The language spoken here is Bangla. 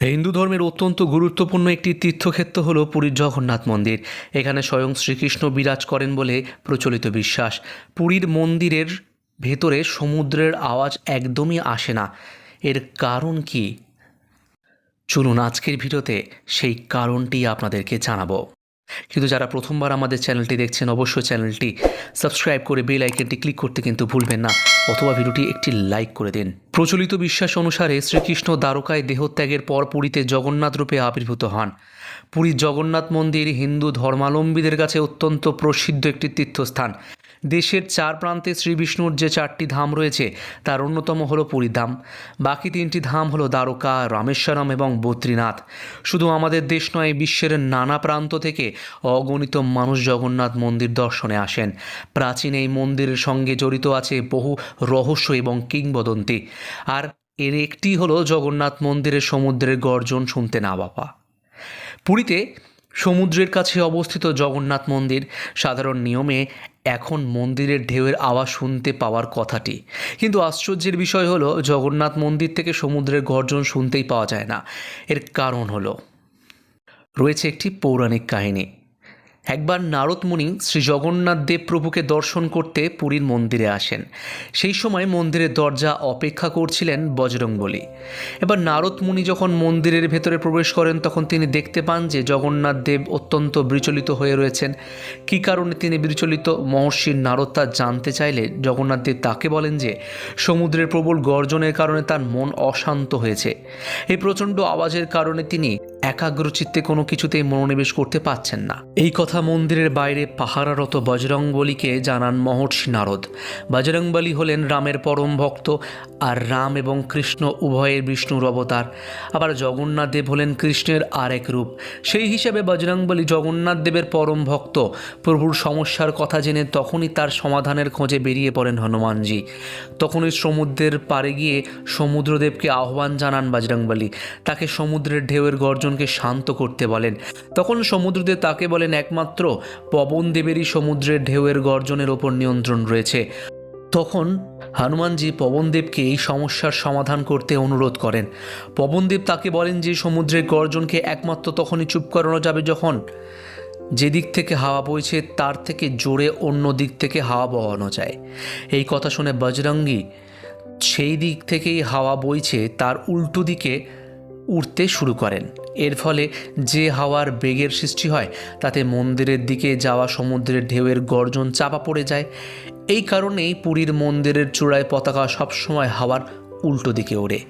হিন্দু ধর্মের অত্যন্ত গুরুত্বপূর্ণ একটি তীর্থক্ষেত্র হল পুরীর জগন্নাথ মন্দির। এখানে স্বয়ং শ্রীকৃষ্ণ বিরাজ করেন বলে প্রচলিত বিশ্বাস। পুরীর মন্দিরের ভেতরে সমুদ্রের আওয়াজ একদমই আসে না। এর কারণ কি? চলুন আজকের ভিডিওতে সেই কারণটি আপনাদেরকে জানাব। কিন্তু যারা প্রথমবার আমাদের চ্যানেলটি দেখছেন, অবশ্যই চ্যানেলটি সাবস্ক্রাইব করে বেল আইকনটি ক্লিক করতে কিন্তু ভুলবেন না। অথবা ভিডিওটি একটি লাইক করে দিন। প্রচলিত বিশ্বাস অনুসারে শ্রীকৃষ্ণ দ্বারকায় দেহত্যাগের পর পুরীতে জগন্নাথ রূপে আবির্ভূত হন। পুরীর জগন্নাথ মন্দির হিন্দু ধর্মাবলম্বীদের কাছে অত্যন্ত প্রসিদ্ধ একটি তীর্থস্থান। দেশের চার প্রান্তে শ্রী বিষ্ণুর যে চারটি ধাম রয়েছে, তার অন্যতম হলো পুরী ধাম। বাকি তিনটি ধাম হলো দ্বারকা, রামেশ্বরম এবং বদ্রীনাথ। শুধু আমাদের দেশ নয়, বিশ্বের নানা প্রান্ত থেকে অগণিত মানুষ জগন্নাথ মন্দির দর্শনে আসেন। প্রাচীন এই মন্দিরের সঙ্গে জড়িত আছে বহু রহস্য এবং কিংবদন্তি। আর এর একটি হলো জগন্নাথ মন্দিরের সমুদ্রের গর্জন শুনতে না বাবা পুরীতে সমুদ্রের কাছে অবস্থিত জগন্নাথ মন্দির সাধারণ নিয়মে এখন মন্দিরের ঢেউয়ের আওয়াজ শুনতে পাওয়ার কথাটি। কিন্তু আশ্চর্যের বিষয় হলো, জগন্নাথ মন্দির থেকে সমুদ্রের গর্জন শুনতেই পাওয়া যায় না। এর কারণ হলো, রয়েছে একটি পৌরাণিক কাহিনী। একবার নারদ মুনি শ্রী জগন্নাথ দেব প্রভুকে দর্শন করতে পুরীর মন্দিরে আসেন। সেই সময় মন্দিরের দরজা অপেক্ষা করছিলেন বজরংবলী এবার নারদ মুনি যখন মন্দিরের ভেতরে প্রবেশ করেন, তখন তিনি দেখতে পান যে জগন্নাথ দেব অত্যন্ত বিচলিত হয়ে রয়েছেন। কী কারণে তিনি বিচলিত? মহর্ষির নারদ তা জানতে চাইলে জগন্নাথ দেব তাকে বলেন যে, সমুদ্রের প্রবল গর্জনের কারণে তার মন অশান্ত হয়েছে। এই প্রচণ্ড আওয়াজের কারণে তিনি একাগ্রচিত্তে কোনো কিছুতেই মনোনিবেশ করতে পারছেন না। এই কথা মন্দিরের বাইরে পাহারারত বজরংবলীকে জানান মহর্ষি নারদ। বজরংবলী হলেন রামের পরম ভক্ত আর রাম এবং কৃষ্ণ উভয়ের বিষ্ণুর অবতার। আবার জগন্নাথ দেব হলেন কৃষ্ণের আর এক রূপ। সেই হিসাবে বজরংবলী জগন্নাথ দেবের পরম ভক্ত। প্রভুর সমস্যার কথা জেনে তখনই তার সমাধানের খোঁজে বেরিয়ে পড়েন হনুমানজি। তখনই সমুদ্রের পাড়ে গিয়ে সমুদ্রদেবকে আহ্বান জানান বজরংবলী। তাকে সমুদ্রের ঢেউয়ের গর্জনকে শান্ত করতে বলেন। তখন সমুদ্রদেব তাকে বলেন, একমাত্র পবন দেবেরই সমুদ্রের ঢেউয়ের গর্জনের ওপর নিয়ন্ত্রণ রয়েছে। তখন হনুমানজি পবনদেবকে এই সমস্যার সমাধান করতে অনুরোধ করেন। পবনদেব তাকে বলেন যে, সমুদ্রের গর্জনকে একমাত্র তখনই চুপ করানো যাবে যখন যে দিক থেকে হাওয়া বইছে, তার থেকে জোরে অন্য দিক থেকে হাওয়া বওয়ানো যায়। এই কথা শুনে বজরঙ্গী সেই দিক থেকেই হাওয়া বইছে, তার উল্টো দিকে উঠতে শুরু করেন। এর ফলে যে হাওয়ার বেগের সৃষ্টি হয়, তাতে মন্দিরের দিকে যাওয়া সমুদ্রের ঢেউয়ের গর্জন চাপা পড়ে যায়। এই কারণেই পুরীর মন্দিরের চূড়ায় পতাকা সবসময় হাওয়ার উল্টো দিকে ওড়ে।